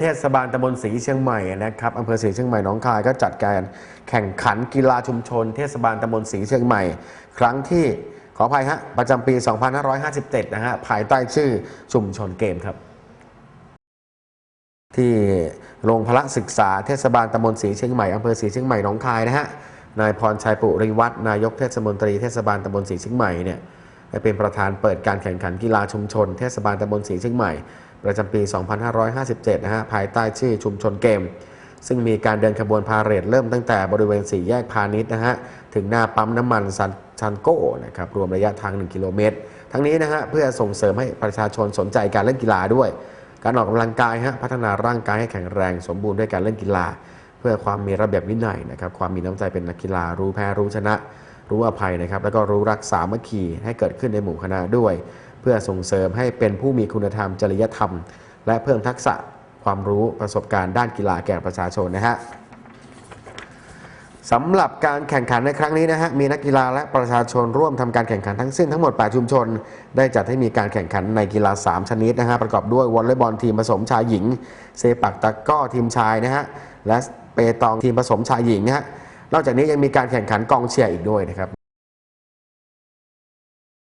เทศบาลตำบลศรีเชียงใหม่นะครับอำเภอศรีเชียงใหม่หนองคายก็จัดการแข่งขันกีฬาชุมชน เทศบาลตำบลศรีเชียงใหม่ ครั้งที่ขออภัยฮะประจำปี 2557 นะฮะภายใต้ชื่อชุมชนเกมครับ ที่โรงพละศึกษาเทศบาลตำบลศรีเชียงใหม่อำเภอศรีเชียงใหม่หนองคายนะฮะนายพรชัยปุริวัฒน์นายกเทศมนตรีเทศบาลตำบลศรีเชียงใหม่เนี่ย ได้เป็นประธานเปิดการแข่งขันกีฬาชุมชน เทศบาลตำบลศรีเชียงใหม่ ประจำปี 2557 นะฮะ ภายใต้ชื่อชุมชนเกม ซึ่งมีการเดินขบวนพาเหรดเริ่มตั้งแต่บริเวณสี่แยกพาณิชย์นะฮะ ถึงหน้าปั๊มน้ำมันซันชันโก้นะครับ รวมระยะทาง 1 กิโลเมตร ทั้งนี้นะฮะ เพื่อส่งเสริมให้ประชาชนสนใจการเล่นกีฬาด้วย การออกกำลังกายฮะ พัฒนาร่างกายให้แข็งแรง สมบูรณ์ด้วยการเล่นกีฬา เพื่อความมีระเบียบวินัยนะครับ ความมีน้ำใจเป็นนักกีฬา รู้แพ้รู้ชนะ รู้อภัยนะครับ แล้วก็รู้รักสามัคคีให้เกิดขึ้นในหมู่คณะด้วย เพื่อส่งเสริมให้เป็นผู้มีคุณธรรมจริยธรรม และเพิ่มทักษะความรู้ประสบการณ์ด้านกีฬาแก่ประชาชนนะฮะสำหรับการแข่งขันในครั้งนี้นะฮะมีนักกีฬาและประชาชนร่วมทำการแข่งขันทั้งสิ้นทั้งหมด 8 ชุมชน ได้จัดให้มีการแข่งขันในกีฬา 3 ชนิดนะฮะประกอบด้วยวอลเลย์บอลทีมผสมชายหญิง เซปักตะก้อทีมชายนะฮะและเปตองทีมผสมชายหญิงนะฮะ นอกจากนี้ยังมีการแข่งขันกองเชียร์อีกด้วยนะครับ